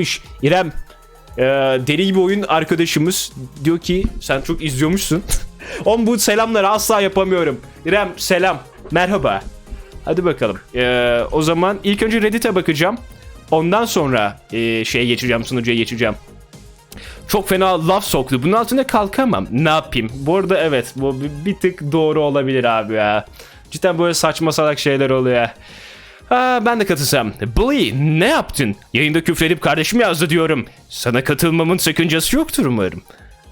gelmiş. İrem e, deli gibi oyun arkadaşımız diyor ki sen çok izliyormuşsun. Oğlum bu selamları asla yapamıyorum. İrem selam. Merhaba. Hadi bakalım. E, o zaman ilk önce Reddit'e bakacağım. Ondan sonra e, şeye geçeceğim, sunucuya geçeceğim. Çok fena laf soktu. Bunun altına kalkamam. Ne yapayım? Bu arada evet bu bir tık doğru olabilir abi ya. Cidden böyle saçma salak şeyler oluyor. Ha, ben de katılsam. Bully ne yaptın? Yayında küfredip kardeşim yazdı diyorum. Sana katılmamın sakıncası yoktur umarım.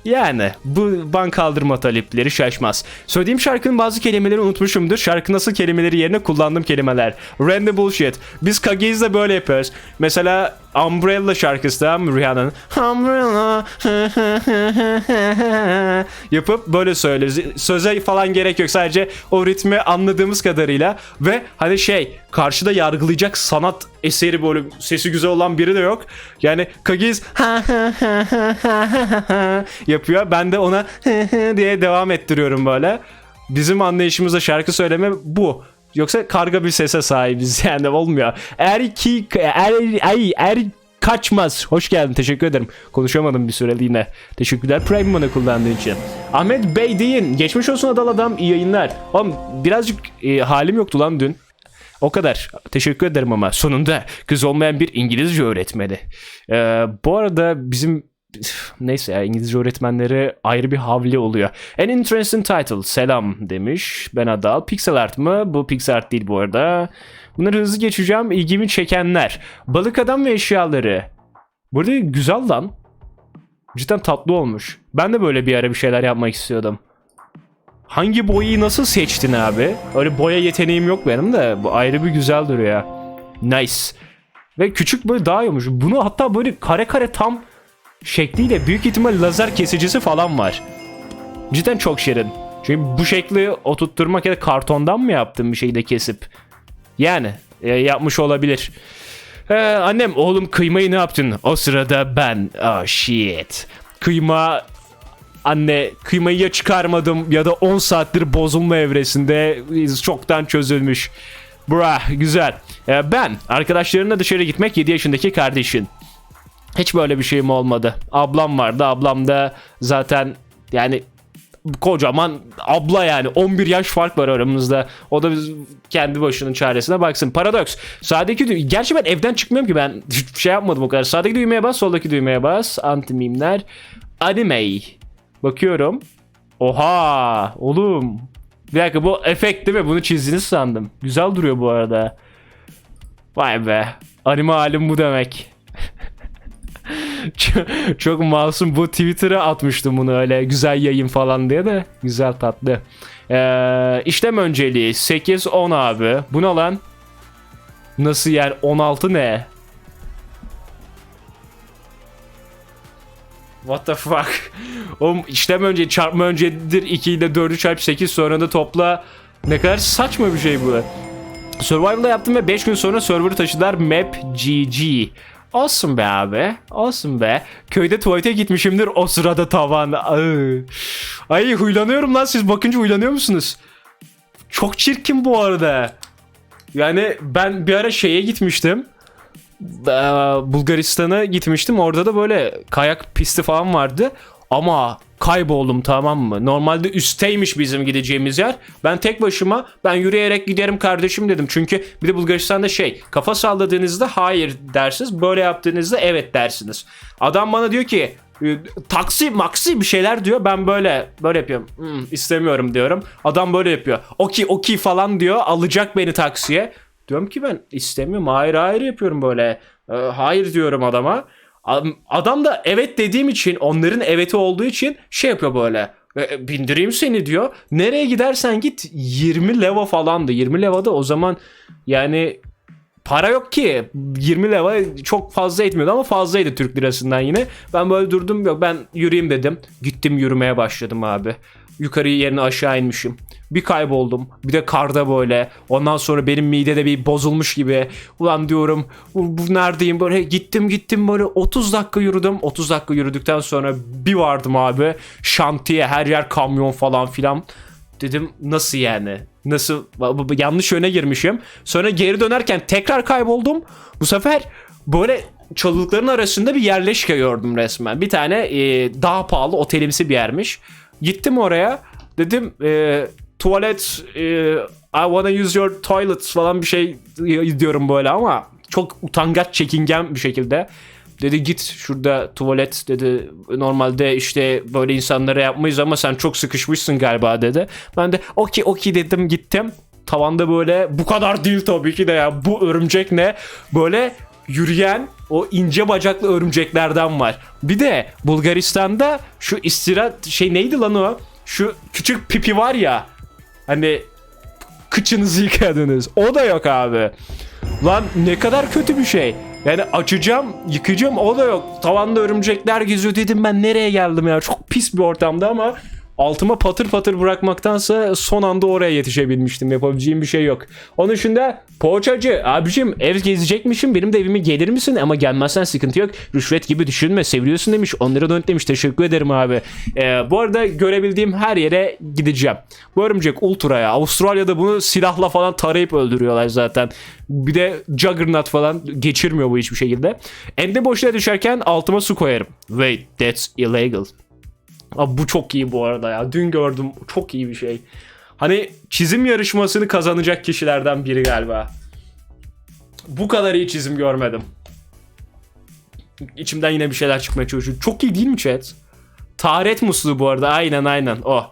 Yani bu ban kaldırma talepleri şaşmaz. Söylediğim şarkının bazı kelimeleri unutmuşumdur. Şarkı nasıl kelimeleri yerine kullandığım kelimeler. Random bullshit. Biz Kage'yiz de böyle yapıyoruz. Mesela Umbrella şarkısı da Rihanna'nın Umbrella yapıp böyle söylüyoruz. Söze falan gerek yok. Sadece o ritmi anladığımız kadarıyla ve hani şey karşıda yargılayacak sanat eseri böyle sesi güzel olan biri de yok. Yani Kagiz yapıyor. Ben de ona diye devam ettiriyorum böyle. Bizim anlayışımızda şarkı söyleme bu. Yoksa karga bir sese sahibiz yani olmuyor. Eğer ki eğer, ay, eğer kaçmaz. Hoş geldin. Teşekkür ederim. Konuşamadım bir süreliğine. Teşekkürler Prime Money kullandığın için. Ahmet Bey deyin. Geçmiş olsun Adal Adam. İyi yayınlar. Oğlum birazcık e, halim yoktu lan dün. O kadar. Teşekkür ederim ama sonunda kız olmayan bir İngilizce öğretmeni. Ee, bu arada bizim neyse ya İngilizce öğretmenleri ayrı bir havli oluyor. An interesting title. Selam demiş. Ben Adal. Pixel art mı? Bu pixel art değil bu arada. Bunları hızlı geçeceğim. İlgimi çekenler. Balık adam ve eşyaları. Burada güzel lan. Cidden tatlı olmuş. Ben de böyle bir ara bir şeyler yapmak istiyordum. Hangi boyayı nasıl seçtin abi? Öyle boya yeteneğim yok benim de. Bu ayrı bir güzel duruyor. Nice. Ve küçük böyle daha iyi. Bunu hatta böyle kare kare tam şekliyle büyük ihtimal lazer kesicisi falan var. Cidden çok şirin. Çünkü bu şekli oturtturmak ya da kartondan mı yaptın bir şeyi de kesip? Yani e, yapmış olabilir. Ee, annem oğlum kıymayı ne yaptın? O sırada ben. Oh shit. Kıyma Anne kıymayı ya çıkarmadım ya da 10 saattir bozulma evresinde çoktan çözülmüş. Bra güzel. Ee, ben arkadaşlarına dışarı gitmek 7 yaşındaki kardeşin. Hiç böyle bir şeyim olmadı. Ablam vardı. Ablam da zaten yani kocaman abla yani 11 yaş fark var aramızda. O da biz kendi başının çaresine baksın. Paradoks. Sağdaki düğme. Gerçi ben evden çıkmıyorum ki ben şey yapmadım o kadar. Sağdaki düğmeye bas, soldaki düğmeye bas. Anti mimler. Anime. Bakıyorum. Oha oğlum. Bir dakika bu efekt değil mi? Bunu çizdiniz sandım. Güzel duruyor bu arada. Vay be. Anime halim bu demek. Çok, çok masum. Bu Twitter'a atmıştım bunu öyle güzel yayın falan diye de. Güzel tatlı. Ee, işlem önceliği 8-10 abi. Bu ne lan? Nasıl yani 16 ne? What the fuck? Oğlum işlem önce çarpma öncedir 2 ile 4'ü çarp 8 sonra da topla. Ne kadar saçma bir şey bu. Survival'da yaptım ve 5 gün sonra server'ı taşıdılar map GG. Olsun be abi. Olsun be. Köyde tuvalete gitmişimdir o sırada tavan. Ay, Ay huylanıyorum lan siz bakınca huylanıyor musunuz? Çok çirkin bu arada. Yani ben bir ara şeye gitmiştim. Ee, Bulgaristan'a gitmiştim. Orada da böyle kayak pisti falan vardı. Ama kayboldum tamam mı? Normalde üstteymiş bizim gideceğimiz yer. Ben tek başıma ben yürüyerek giderim kardeşim dedim. Çünkü bir de Bulgaristan'da şey kafa salladığınızda hayır dersiniz. Böyle yaptığınızda evet dersiniz. Adam bana diyor ki taksi maksi bir şeyler diyor. Ben böyle böyle yapıyorum. Hmm, istemiyorum diyorum. Adam böyle yapıyor. Okey okey falan diyor. Alacak beni taksiye. Diyorum ki ben istemiyorum. Hayır hayır yapıyorum böyle. Ee, hayır diyorum adama. Adam- da evet dediğim için onların eveti olduğu için şey yapıyor böyle. "E, Bindireyim seni diyor. Nereye gidersen git 20 leva falandı. 20 leva da o zaman yani para yok ki. 20 leva çok fazla etmiyordu ama fazlaydı Türk lirasından yine. Ben böyle durdum yok ben yürüyeyim dedim. Gittim yürümeye başladım abi. Yukarı yerine aşağı inmişim. Bir kayboldum. Bir de karda böyle. Ondan sonra benim midede bir bozulmuş gibi. Ulan diyorum bu, bu neredeyim böyle gittim gittim böyle 30 dakika yürüdüm. 30 dakika yürüdükten sonra bir vardım abi. Şantiye her yer kamyon falan filan. Dedim nasıl yani? Nasıl? Yanlış yöne girmişim. Sonra geri dönerken tekrar kayboldum. Bu sefer böyle çalılıkların arasında bir yerleşke gördüm resmen. Bir tane e, daha pahalı otelimsi bir yermiş. Gittim oraya. Dedim e, tuvalet e, I wanna use your toilets falan bir şey diyorum böyle ama çok utangaç çekingen bir şekilde. Dedi git şurada tuvalet dedi. Normalde işte böyle insanlara yapmayız ama sen çok sıkışmışsın galiba dedi. Ben de okey okey dedim gittim. Tavanda böyle bu kadar değil tabii ki de ya bu örümcek ne? Böyle yürüyen o ince bacaklı örümceklerden var. Bir de Bulgaristan'da şu istirahat şey neydi lan o? Şu küçük pipi var ya. Hani kıçınızı yıkadınız. O da yok abi. Lan ne kadar kötü bir şey. Yani açacağım, yıkayacağım o da yok. Tavanda örümcekler geziyor dedim ben nereye geldim ya. Çok pis bir ortamda ama altıma patır patır bırakmaktansa son anda oraya yetişebilmiştim. Yapabileceğim bir şey yok. Onun dışında poğaçacı abicim ev gezecekmişim benim de evime gelir misin? Ama gelmezsen sıkıntı yok. Rüşvet gibi düşünme seviyorsun demiş. Onlara dön demiş. Teşekkür ederim abi. Ee, bu arada görebildiğim her yere gideceğim. Bu örümcek ultraya. Avustralya'da bunu silahla falan tarayıp öldürüyorlar zaten. Bir de Juggernaut falan geçirmiyor bu hiçbir şekilde. Ende boşluğa düşerken altıma su koyarım. Wait that's illegal. Abi bu çok iyi bu arada ya. Dün gördüm. Çok iyi bir şey. Hani çizim yarışmasını kazanacak kişilerden biri galiba. Bu kadar iyi çizim görmedim. İçimden yine bir şeyler çıkmaya çalışıyor. Çok iyi değil mi chat? Taharet musluğu bu arada. Aynen aynen. Oh.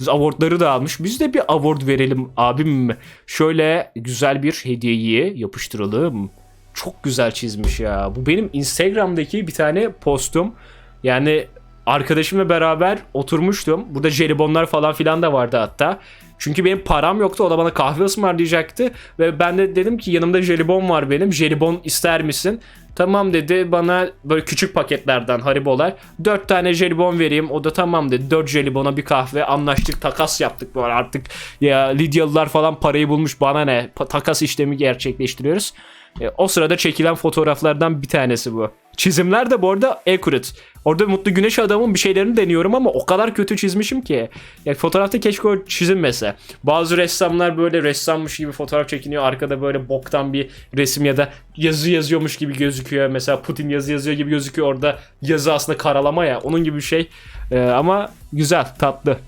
Biz awardları da almış. Biz de bir award verelim abim. Şöyle güzel bir hediyeyi yapıştıralım. Çok güzel çizmiş ya. Bu benim Instagram'daki bir tane postum. Yani arkadaşımla beraber oturmuştum. Burada jelibonlar falan filan da vardı hatta. Çünkü benim param yoktu. O da bana kahve ısmarlayacaktı. Ve ben de dedim ki yanımda jelibon var benim. Jelibon ister misin? Tamam dedi. Bana böyle küçük paketlerden haribolar. 4 tane jelibon vereyim. O da tamam dedi. 4 jelibona bir kahve. Anlaştık. Takas yaptık böyle artık. Ya Lidyalılar falan parayı bulmuş. Bana ne? Pa- takas işlemi gerçekleştiriyoruz. E, o sırada çekilen fotoğraflardan bir tanesi bu. Çizimler de bu arada accurate. Orada Mutlu Güneş adamın bir şeylerini deniyorum ama o kadar kötü çizmişim ki. Yani fotoğrafta keşke o çizilmese. Bazı ressamlar böyle ressammış gibi fotoğraf çekiniyor. Arkada böyle boktan bir resim ya da yazı yazıyormuş gibi gözüküyor. Mesela Putin yazı yazıyor gibi gözüküyor. Orada yazı aslında karalama ya. Onun gibi bir şey. E, ama güzel, tatlı.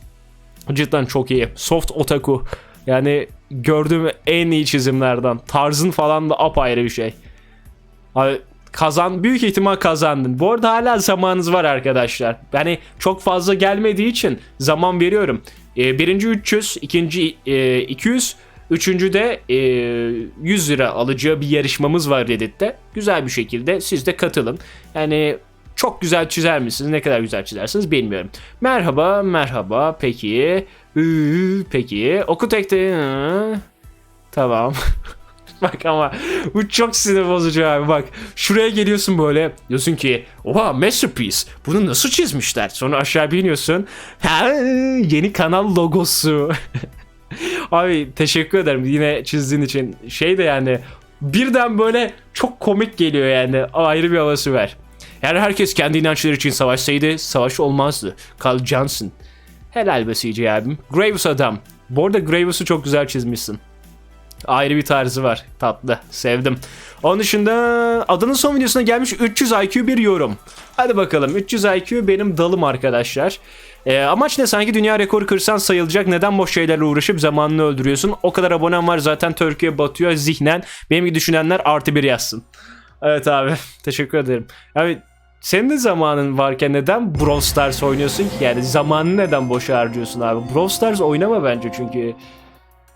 Cidden çok iyi. Soft otaku. Yani gördüğüm en iyi çizimlerden. Tarzın falan da apayrı bir şey. Abi kazan büyük ihtimal kazandın. Bu arada hala zamanınız var arkadaşlar. Yani çok fazla gelmediği için zaman veriyorum. Ee, birinci 300, ikinci e, 200, üçüncü de e, 100 lira alacağı bir yarışmamız var Reddit'te. Güzel bir şekilde siz de katılın. Yani çok güzel çizer misiniz? Ne kadar güzel çizersiniz bilmiyorum. Merhaba, merhaba. Peki. Ü, peki. Oku tekte. Hı. Tamam. bak ama bu çok sinir bozucu abi bak. Şuraya geliyorsun böyle. Diyorsun ki oha masterpiece. Bunu nasıl çizmişler? Sonra aşağı biniyorsun. Ha, yeni kanal logosu. abi teşekkür ederim yine çizdiğin için. Şey de yani birden böyle çok komik geliyor yani. Ayrı bir havası var. Eğer herkes kendi inançları için savaşsaydı savaş olmazdı. Carl Johnson. Helal be CJ abim. Graves adam. Bu arada Graves'ı çok güzel çizmişsin. Ayrı bir tarzı var. Tatlı. Sevdim. Onun dışında adının son videosuna gelmiş 300 IQ bir yorum. Hadi bakalım 300 IQ benim dalım arkadaşlar. Ee, amaç ne sanki dünya rekoru kırsan sayılacak neden boş şeylerle uğraşıp zamanını öldürüyorsun. O kadar abonem var zaten Türkiye batıyor zihnen. Benim gibi düşünenler artı bir yazsın. Evet abi teşekkür ederim. Abi senin de zamanın varken neden Brawl Stars oynuyorsun ki? Yani zamanını neden boşa harcıyorsun abi? Brawl Stars oynama bence çünkü.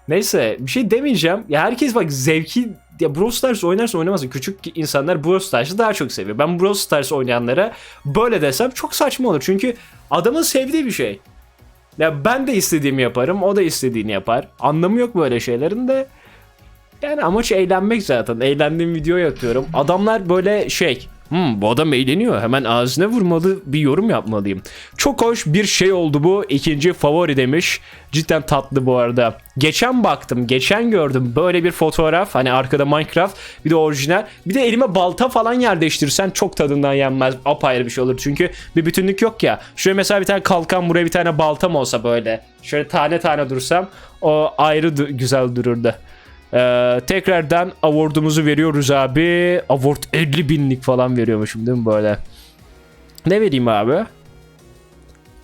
Neyse bir şey demeyeceğim. Ya herkes bak zevki ya Brawl Stars oynarsa oynamazsa küçük insanlar Brawl Stars'ı daha çok seviyor. Ben Brawl Stars oynayanlara böyle desem çok saçma olur. Çünkü adamın sevdiği bir şey. Ya ben de istediğimi yaparım, o da istediğini yapar. Anlamı yok böyle şeylerin de. Yani amaç eğlenmek zaten. Eğlendiğim videoyu atıyorum. Adamlar böyle şey. Hmm, bu adam eğleniyor. Hemen ağzına vurmalı bir yorum yapmalıyım. Çok hoş bir şey oldu bu. İkinci favori demiş. Cidden tatlı bu arada. Geçen baktım, geçen gördüm böyle bir fotoğraf. Hani arkada Minecraft, bir de orijinal. Bir de elime balta falan yerleştirsen çok tadından yenmez. Apayrı bir şey olur. Çünkü bir bütünlük yok ya. Şöyle mesela bir tane kalkan, buraya bir tane baltam olsa böyle. Şöyle tane tane dursam o ayrı güzel dururdu. Ee, tekrardan award'umuzu veriyoruz abi. Award 50 binlik falan veriyormuşum değil mi böyle? Ne vereyim abi?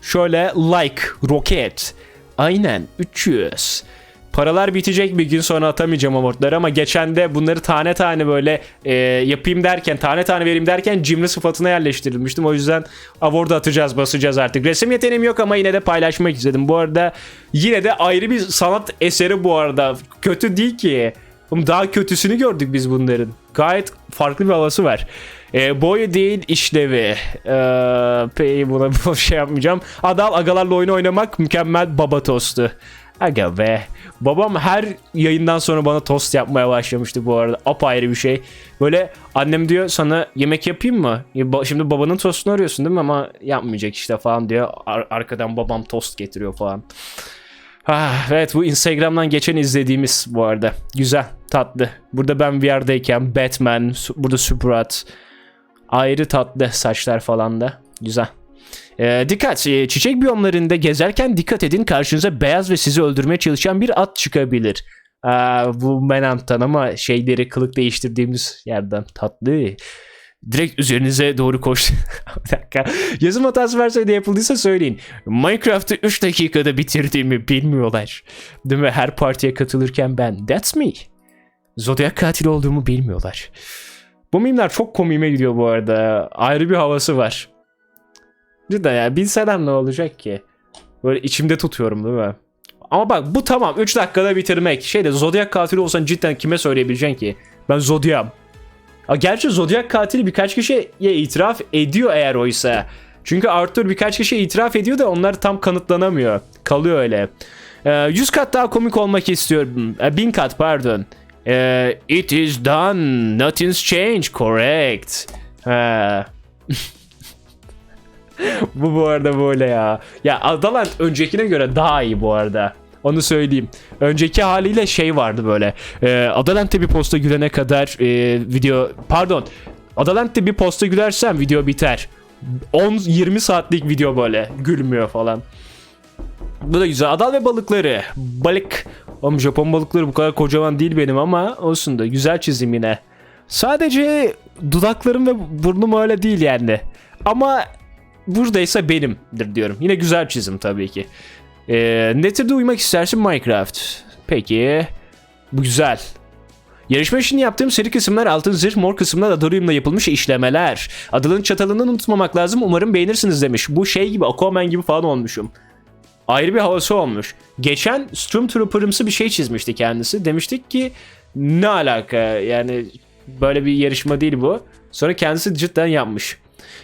Şöyle like, roket. Aynen 300. Paralar bitecek bir gün sonra atamayacağım awardları ama geçen de bunları tane tane böyle e, yapayım derken tane tane vereyim derken cimri sıfatına yerleştirilmiştim. O yüzden award'u atacağız basacağız artık. Resim yeteneğim yok ama yine de paylaşmak istedim. Bu arada yine de ayrı bir sanat eseri bu arada. Kötü değil ki. Daha kötüsünü gördük biz bunların. Gayet farklı bir havası var. E, boyu değil işlevi. E, peki buna bir şey yapmayacağım. Adal agalarla oyun oynamak mükemmel baba tostu. Aga be. Babam her yayından sonra bana tost yapmaya başlamıştı bu arada. Apayrı bir şey. Böyle annem diyor sana yemek yapayım mı? Şimdi babanın tostunu arıyorsun değil mi? Ama yapmayacak işte falan diyor. Ar- arkadan babam tost getiriyor falan. Ah, evet bu Instagram'dan geçen izlediğimiz bu arada. Güzel, tatlı. Burada ben VR'dayken Batman, burada Superat. Ayrı tatlı saçlar falan da. Güzel. Ee, dikkat, e, çiçek biyomlarında gezerken dikkat edin karşınıza beyaz ve sizi öldürmeye çalışan bir at çıkabilir. Aa, bu Menant'tan ama şeyleri kılık değiştirdiğimiz yerden tatlı. Direkt üzerinize doğru koş. bir dakika. Yazım hatası verseydi yapıldıysa söyleyin. Minecraft'ı 3 dakikada bitirdiğimi bilmiyorlar. Değil mi? Her partiye katılırken ben that's me. Zodiac katil olduğumu bilmiyorlar. Bu mimler çok komiğime gidiyor bu arada. Ayrı bir havası var. Cidden ya bilsem ne olacak ki? Böyle içimde tutuyorum değil mi? Ama bak bu tamam 3 dakikada bitirmek. Şeyde Zodiac katili olsan cidden kime söyleyebileceksin ki? Ben Zodiac'ım. Gerçi Zodiac katili birkaç kişiye itiraf ediyor eğer oysa. Çünkü Arthur birkaç kişiye itiraf ediyor da onlar tam kanıtlanamıyor. Kalıyor öyle. Ee, 100 kat daha komik olmak istiyorum. Ee, 1000 kat pardon. Ee, it is done. Nothing's changed. Correct. Ha. bu bu arada böyle ya. Ya Adalant öncekine göre daha iyi bu arada. Onu söyleyeyim. Önceki haliyle şey vardı böyle. E, Adalant'te bir posta gülene kadar e, video... Pardon. Adalant'te bir posta gülersem video biter. 10-20 saatlik video böyle. Gülmüyor falan. Bu da güzel. Adal ve balıkları. Balık. Oğlum Japon balıkları bu kadar kocaman değil benim ama olsun da güzel çizim yine. Sadece dudaklarım ve burnum öyle değil yani. Ama buradaysa benimdir diyorum. Yine güzel çizim tabii ki. Ee, ne türde uyumak istersin Minecraft? Peki. Bu güzel. Yarışma için yaptığım seri kısımlar altın zırh, mor kısımlar Adorium'la yapılmış işlemeler. Adılın çatalını unutmamak lazım. Umarım beğenirsiniz demiş. Bu şey gibi Aquaman gibi falan olmuşum. Ayrı bir havası olmuş. Geçen Stormtrooper'ımsı bir şey çizmişti kendisi. Demiştik ki ne alaka yani böyle bir yarışma değil bu. Sonra kendisi cidden yapmış.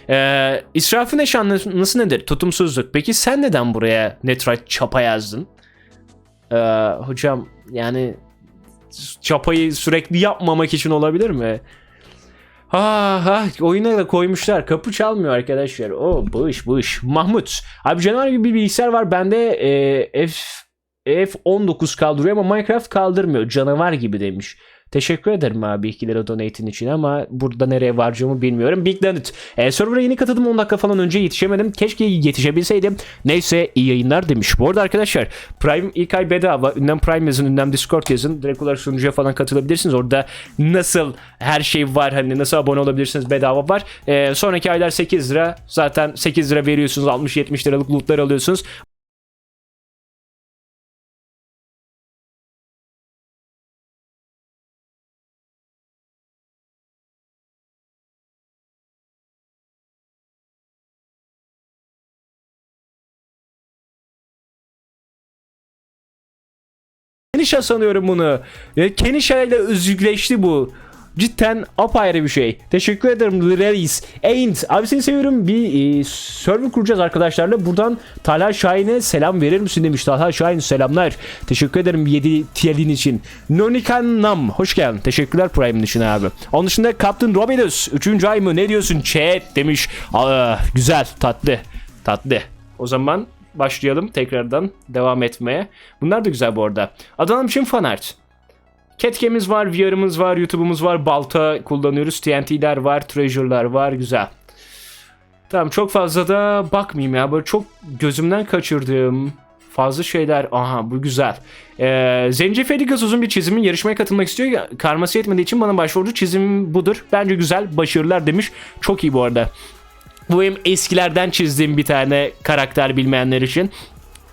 Ee, israfın eş anlamlısı nedir? Tutumsuzluk. Peki sen neden buraya Netrite çapa yazdın? Ee, hocam yani çapayı sürekli yapmamak için olabilir mi? Ha ha oyuna da koymuşlar. Kapı çalmıyor arkadaşlar. O iş bu iş. Mahmut. Abi canavar gibi bir bilgisayar var. Bende e, F F19 kaldırıyor ama Minecraft kaldırmıyor. Canavar gibi demiş. Teşekkür ederim abi 2 lira donate'in için ama burada nereye varacağımı bilmiyorum. Big Donut. E, server'a yeni katıldım 10 dakika falan önce yetişemedim. Keşke yetişebilseydim. Neyse iyi yayınlar demiş. Bu arada arkadaşlar Prime ilk ay bedava. Ünlem Prime yazın, ünlem Discord yazın. Direkt sunucuya falan katılabilirsiniz. Orada nasıl her şey var hani nasıl abone olabilirsiniz bedava var. E, sonraki aylar 8 lira. Zaten 8 lira veriyorsunuz 60-70 liralık lootlar alıyorsunuz. Kenisha sanıyorum bunu. Ya Kenisha ile özgürleşti bu. Cidden apayrı bir şey. Teşekkür ederim Reis. Ain't. Abi seni seviyorum. Bir e, server kuracağız arkadaşlarla. Buradan Talha Şahin'e selam verir misin demiş. Talha Şahin selamlar. Teşekkür ederim 7 tiyelin için. Nonikan Nam. Hoş geldin. Teşekkürler Prime'in için abi. Onun dışında Captain Robinus. 3. ay mı? Ne diyorsun? Chat demiş. Aa, güzel. Tatlı. Tatlı. O zaman başlayalım tekrardan devam etmeye. Bunlar da güzel bu arada. Adana'm için fanart. Ketkemiz var, VR'ımız var, YouTube'umuz var, balta kullanıyoruz, TNT'ler var, Treasure'lar var, güzel. Tamam çok fazla da bakmayayım ya. Böyle çok gözümden kaçırdığım Fazla şeyler. Aha bu güzel. Ee, zencefilli gazozun bir çizimin yarışmaya katılmak istiyor. Karması yetmediği için bana başvurdu. Çizim budur. Bence güzel. Başarılar demiş. Çok iyi bu arada. Bu benim eskilerden çizdiğim bir tane karakter bilmeyenler için.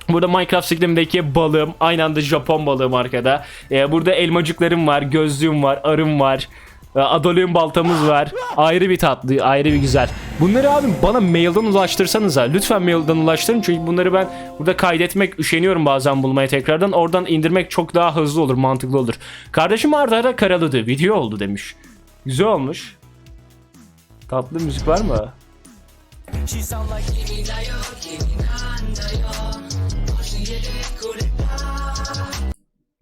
Burada Minecraft iklimindeki balığım. Aynı anda Japon balığım arkada. Ee, burada elmacıklarım var. Gözlüğüm var. Arım var. Ee, Adolüğün baltamız var. Ayrı bir tatlı, ayrı bir güzel. Bunları abi bana mailden ulaştırsanız ha. Lütfen mailden ulaştırın çünkü bunları ben burada kaydetmek üşeniyorum bazen bulmaya tekrardan. Oradan indirmek çok daha hızlı olur, mantıklı olur. Kardeşim arda arda karaladı. Video oldu demiş. Güzel olmuş. Tatlı müzik var mı? She sound like Kimi Nayo, Kimi Kandayo.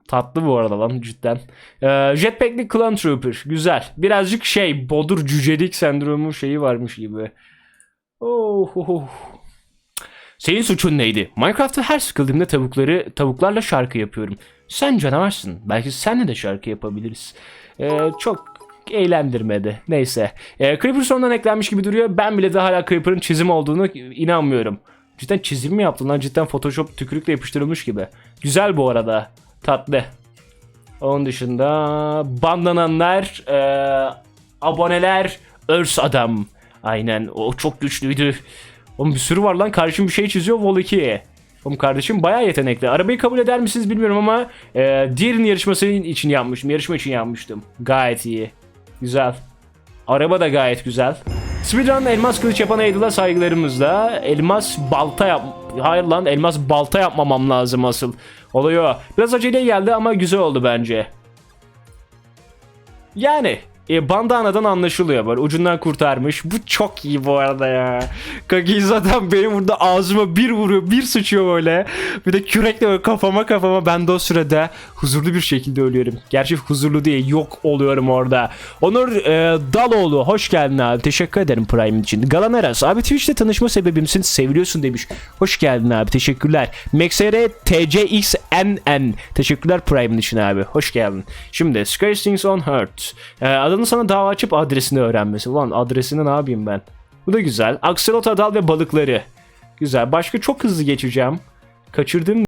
Tatlı bu arada lan cidden. Ee, Jetpack'li Clone Trooper. Güzel. Birazcık şey bodur cücelik sendromu şeyi varmış gibi. Oh, oh, oh. Senin suçun neydi? Minecraft'ta her sıkıldığımda tavukları tavuklarla şarkı yapıyorum. Sen canavarsın. Belki seninle de şarkı yapabiliriz. Ee, çok eğlendirmedi. Neyse. Ee, Creeper sondan eklenmiş gibi duruyor. Ben bile de hala Creeper'ın çizim olduğunu inanmıyorum. Cidden çizim mi yaptın lan? Cidden Photoshop tükürükle yapıştırılmış gibi. Güzel bu arada. Tatlı. Onun dışında bandananlar, eee, aboneler, örs adam. Aynen o çok güçlüydü. Oğlum bir sürü var lan kardeşim bir şey çiziyor Vol 2. Oğlum kardeşim bayağı yetenekli. Arabayı kabul eder misiniz bilmiyorum ama eee diğerinin yarışması için yapmıştım. Yarışma için yapmıştım. Gayet iyi. Güzel. Araba da gayet güzel. Speedrun elmas kılıç yapan Idol'a saygılarımızla. Elmas balta yap... Hayır lan elmas balta yapmamam lazım asıl. Oluyor. Biraz acele geldi ama güzel oldu bence. Yani e, bandanadan anlaşılıyor böyle ucundan kurtarmış. Bu çok iyi bu arada ya. Kaki zaten benim burada ağzıma bir vuruyor bir sıçıyor böyle. Bir de kürekle böyle kafama kafama ben de o sırada huzurlu bir şekilde ölüyorum. Gerçi huzurlu değil yok oluyorum orada. Onur e, Daloğlu hoş geldin abi. Teşekkür ederim Prime için. Galaneras abi Twitch'te tanışma sebebimsin seviliyorsun demiş. Hoş geldin abi teşekkürler. MXR TCXNN teşekkürler Prime için abi. Hoş geldin. Şimdi Scary Things on Hurt. E, adını sana dava açıp adresini öğrenmesi. Ulan adresini ne yapayım ben? Bu da güzel. Akselot Adal ve balıkları. Güzel. Başka çok hızlı geçeceğim. Kaçırdığım